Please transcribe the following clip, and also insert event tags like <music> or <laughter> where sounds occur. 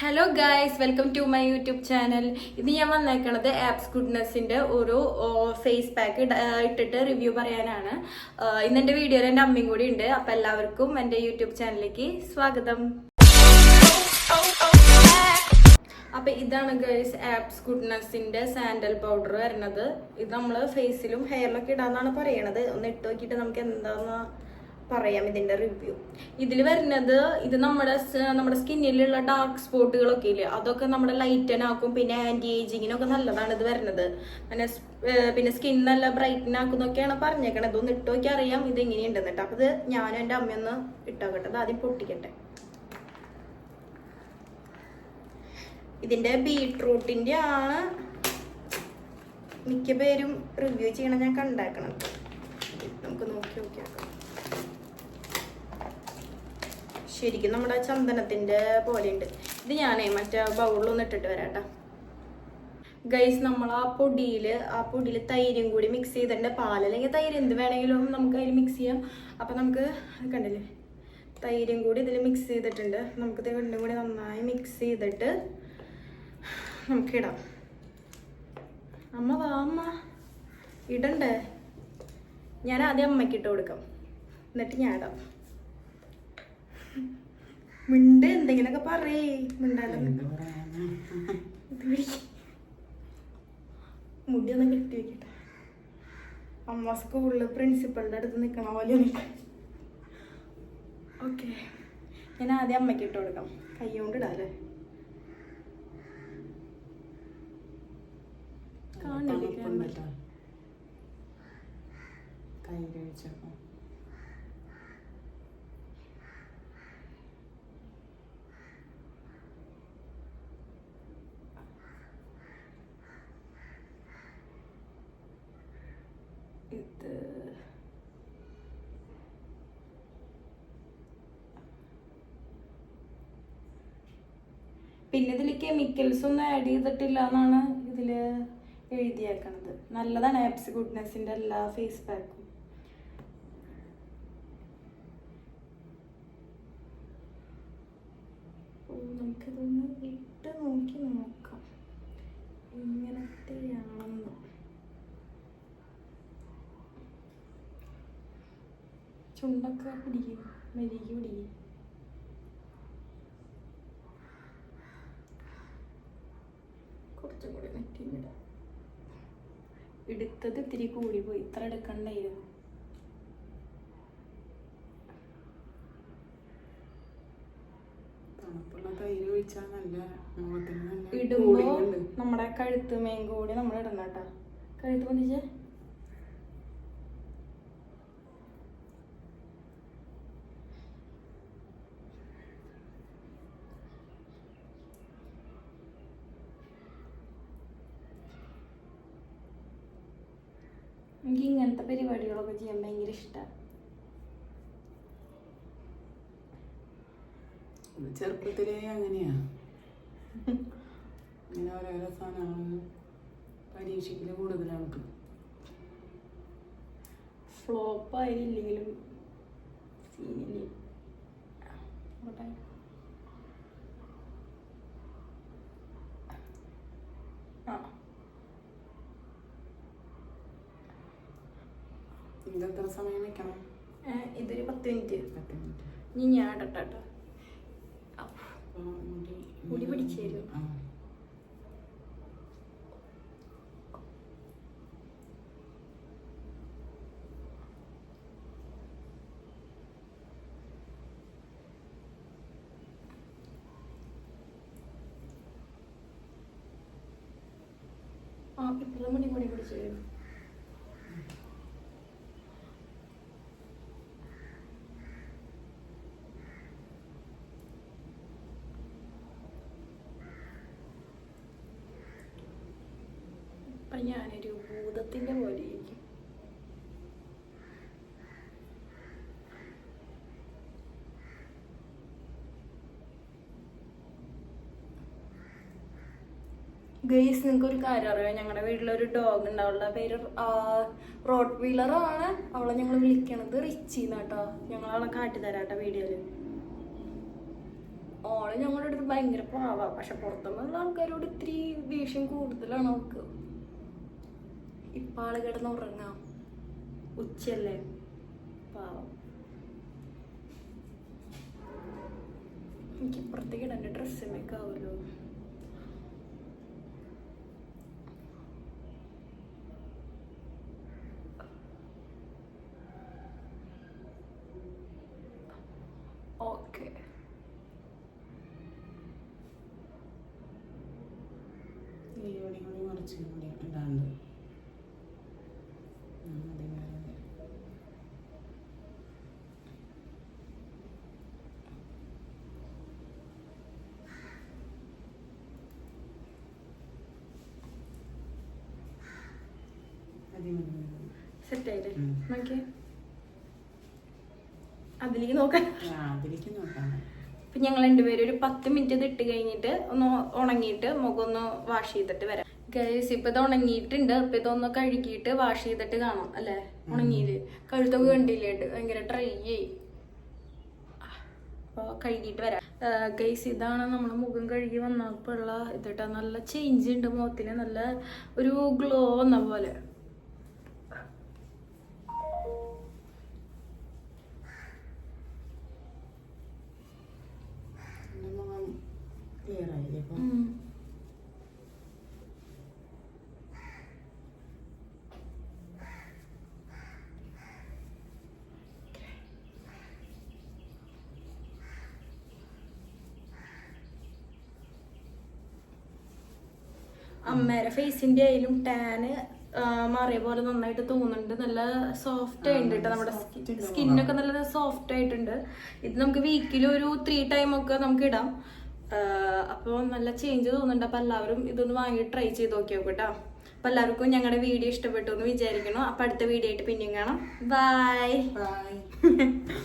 Hello guys welcome to my YouTube channel ഇത് ഞാൻ വന്നേക്കണത് apps ഗുഡ്നെസ്സിന്റെ ഒരു ഫേസ് പാക്ക് ഇട്ടിട്ട് റിവ്യൂ പറയാനാണ്. ഇന്ന് എന്റെ വീഡിയോയിൽ എന്റെ അമ്മയും കൂടി ഉണ്ട്. അപ്പം എല്ലാവർക്കും എന്റെ യൂട്യൂബ് ചാനലിലേക്ക് സ്വാഗതം. അപ്പോൾ ഇതാണ് ഗൈസ് ആപ്സ് ഗുഡ്നെസ്സിന്റെ സാൻഡൽ പൗഡർ വരുന്നത്. ഇത് നമ്മൾ ഫേസിലും ഹെയറിലൊക്കെ ഇടാന്നാണ് പറയണത്. ഒന്ന് ഇട്ട് നോക്കിയിട്ട് നമുക്ക് എന്താന്ന് പറയാം ഇതിന്റെ റിവ്യൂ ഇതിൽ വരുന്നത് ഇത് നമ്മുടെ നമ്മുടെ സ്കിന്നിലുള്ള ഡാർക്ക് സ്പോട്ടുകളൊക്കെ ഇല്ലേ അതൊക്കെ നമ്മുടെ ലൈറ്റൻ ആക്കും പിന്നെ ആന്റി ഏജിങ്ങിനൊക്കെ നല്ലതാണ് ഇത് വരുന്നത്. പിന്നെ പിന്നെ സ്കിൻ നല്ല ബ്രൈറ്റൻ ആക്കുന്നൊക്കെയാണ് പറഞ്ഞേക്കണത്. ഒന്ന് ഇട്ട് നോക്കി അറിയാം ഇത് എങ്ങനെയുണ്ടെന്ന് കേട്ടോ. അപ്പൊ ഇത് ഞാനും എന്റെ അമ്മയൊന്ന് ഇട്ടാക്കട്ടെ അത് ആദ്യം പൊട്ടിക്കട്ടെ. ഇതിന്റെ ബീട്രൂട്ടിന്റെ ആണ് മിക്ക പേരും റിവ്യൂ ചെയ്യണം ഞാൻ കണ്ടാക്കണം നമുക്ക് നോക്കി. ശരിക്കും നമ്മുടെ ചന്ദനത്തിന്റെ പോലെ ഉണ്ട് ഇത് ഞാനേ മറ്റേ ബൗളിലൊന്നും ഇട്ടിട്ട് വരാട്ടോ. ഗൈസ് നമ്മൾ ആ പൊടിയിൽ ആ പൊടിയിൽ തൈരും കൂടി മിക്സ് ചെയ്തിട്ടുണ്ട്. പാൽ അല്ലെങ്കിൽ തൈര് എന്ത് വേണമെങ്കിലും നമുക്ക് അതിൽ മിക്സ് ചെയ്യാം. അപ്പം നമുക്ക് കണ്ടില്ലേ? തൈരും കൂടി ഇതിൽ മിക്സ് ചെയ്തിട്ടുണ്ട്. നമുക്ക് രണ്ടും കൂടി നന്നായി മിക്സ് ചെയ്തിട്ട് നമുക്ക് ഇടാം. അമ്മ വാ അമ്മ. ഇടണ്ടേ? ഞാൻ ആദ്യം അമ്മയ്ക്ക് ഇട്ട് കൊടുക്കാം. എന്നിട്ട് ഞാൻ ഇടാം. മിണ്ട് എന്തെങ്കിലുമൊക്കെ പറയേ മിണ്ടാലും. ഇത് പിടിക്ക്. മുടി ഒന്ന് കെട്ടി വെക്കട്ടെ. അമ്മ സ്കൂളിൽ പ്രിൻസിപ്പളിന്റെ അടുത്ത് നിൽക്കണ പോലെ ഓക്കെ. ഞാൻ ആദ്യം അമ്മയ്ക്ക് ഇട്ട് കൊടുക്കാം. കൈ കൊണ്ട് ഇടാല്ലേ കാണില്ല? കൈ കഴിച്ചപ്പോ. ഇത്. പിന്നെ ഇതിൽ കെമിക്കൽസ് ഒന്നും ആഡ് ചെയ്തിട്ടില്ല എന്നാണ് ഇതിൽ എഴുതിയേക്കണത്. നല്ലതാണ് ആപ്സ് ഗുഡ്നെസ്സിന്റെ എല്ലാ ഫേസ് പാക്കും നമുക്കിതൊന്ന് ഇട്ട് നോക്കി നോക്കാം. ഇങ്ങനത്തെയാണെന്ന്. ചുണ്ടൊക്കെ പിടിക്കും മെരുകി പിടിക്കും. കുറച്ചും കൂടി നെറ്റിയിടാം എടുത്തത് ഇത്തിരി കൂടി പോയി ഇത്ര എടുക്കണ്ടായിരുന്നു. ഇടുമ്പോ നമ്മുടെ കഴുത്ത് മേങ്കൂടി കൂടി നമ്മൾ ഇടണം കേട്ടോ. കഴുത്ത് പൊന്തിച്ച്? എനിക്ക് ഇങ്ങനത്തെ പരിപാടികളൊക്കെ ചെയ്യാൻ ഭയങ്കര ഇഷ്ടമാണ് ചെറുപ്പത്തിലേ അങ്ങനെയാ. ഇങ്ങനെ ഓരോരോ സാധനങ്ങൾ പരീക്ഷയ്ക്ക് കൂടുതലാണ് ഫ്ലോപ്പ് ആയില്ലെങ്കിലും സീനിൽ അവിടെ ആ ഇത് എത്ര സമയം വെക്കണം? ഇതൊരു പത്ത് മിനിറ്റ്. പത്ത് മിനിറ്റ്. ഇനി ഞാൻ ഇടട്ടോ മുടി മുടി പിടിച്ച് തരും. ആ. ആ ഇപ്പോഴും മുടി മുടി പിടിച്ച് ഇപ്പൊ ഞാനൊരു ഭൂതത്തിന്റെ പോലെ ഇരിക്കും നിങ്ങൾക്ക് ഒരു കാര്യം അറിയാം? ഞങ്ങളുടെ വീട്ടിലൊരു ഡോഗ് ഉണ്ട്. അവളുടെ പേര് റോഡ് വീലർ ആണ്. അവളെ ഞങ്ങൾ വിളിക്കണത് റിച്ചി എന്നാട്ടോ ഞങ്ങൾ അവളെ കാട്ടി വീഡിയോയിൽ ഓൾ ഞങ്ങളുടെ അടുത്ത് ഭയങ്കര പാവാ. പക്ഷെ പുറത്തുനിന്നുള്ള ആൾക്കാരോട് ഇത്തിരി ദേഷ്യം കൂടുതലാണ് അവൾക്ക്. ഇപ്പൊ ആൾ കിടന്ന് ഉറങ്ങാം ഉച്ചല്ലേ പാവം. എനിക്ക് ഇപ്പുറത്തേക്ക് ഇടാൻ ഡ്രസ്സൊക്കെ ആവുമല്ലോ ഓക്കെ. ഈ ഇവിടെ കൂടി മറിച്ച് കൂടി അതിലേക്ക് അതിലേക്ക് നോക്കാം ഇപ്പൊ ഞങ്ങൾ രണ്ടുപേരും ഒരു പത്ത് മിനിറ്റ് ഇത് ഇട്ട് കഴിഞ്ഞിട്ട് ഒന്ന് ഉണങ്ങിയിട്ട് മുഖം ഒന്ന് വാഷ് ചെയ്തിട്ട് വരാം. ഗൈസ് ഇപ്പൊ ഇത് ഉണങ്ങിയിട്ടുണ്ട്. ഇപ്പൊ ഇതൊന്ന് കഴുകിയിട്ട് വാഷ് ചെയ്തിട്ട് കാണാം അല്ലെ? ഉണങ്ങിയിൽ കഴുത്തൊക്കെ കണ്ടില്ലേ? ഭയങ്കര ഡ്രൈ ആയി. അപ്പോൾ കഴുകിയിട്ട് വരാം. ഗൈസ് ഇതാണ് നമ്മൾ മുഖം കഴുകി വന്നപ്പോഴുള്ള ഇതിട്ട നല്ല ചേഞ്ച് ഉണ്ട് മുഖത്തിന്. നല്ല ഒരു ഗ്ലോ വന്ന പോലെ. ക്ലിയർ ആയില്ലേ അമ്മേരെ ഫേസിന്റെ ആയാലും ടാന് മാറിയ പോലെ നന്നായിട്ട് തോന്നുന്നുണ്ട്. നല്ല സോഫ്റ്റ് ആയിട്ടുണ്ട് കേട്ടോ നമ്മുടെ സ്കിന്നൊക്കെ നല്ല സോഫ്റ്റ് ആയിട്ടുണ്ട്. ഇത് നമുക്ക് വീക്കിൽ ഒരു ത്രീ ടൈം ഒക്കെ നമുക്ക് ഇടാം. അപ്പോൾ നല്ല ചേഞ്ച് തോന്നുന്നുണ്ട്. അപ്പോൾ എല്ലാവരും ഇതൊന്ന് വാങ്ങി ട്രൈ ചെയ്ത് നോക്കിയോ നോക്കും കേട്ടോ അപ്പോൾ എല്ലാവർക്കും ഞങ്ങളുടെ വീഡിയോ ഇഷ്ടപ്പെട്ടു എന്ന് വിചാരിക്കണം അപ്പോൾ അടുത്ത വീഡിയോ ആയിട്ട് പിന്നെയും കാണാം. ബായ് <laughs>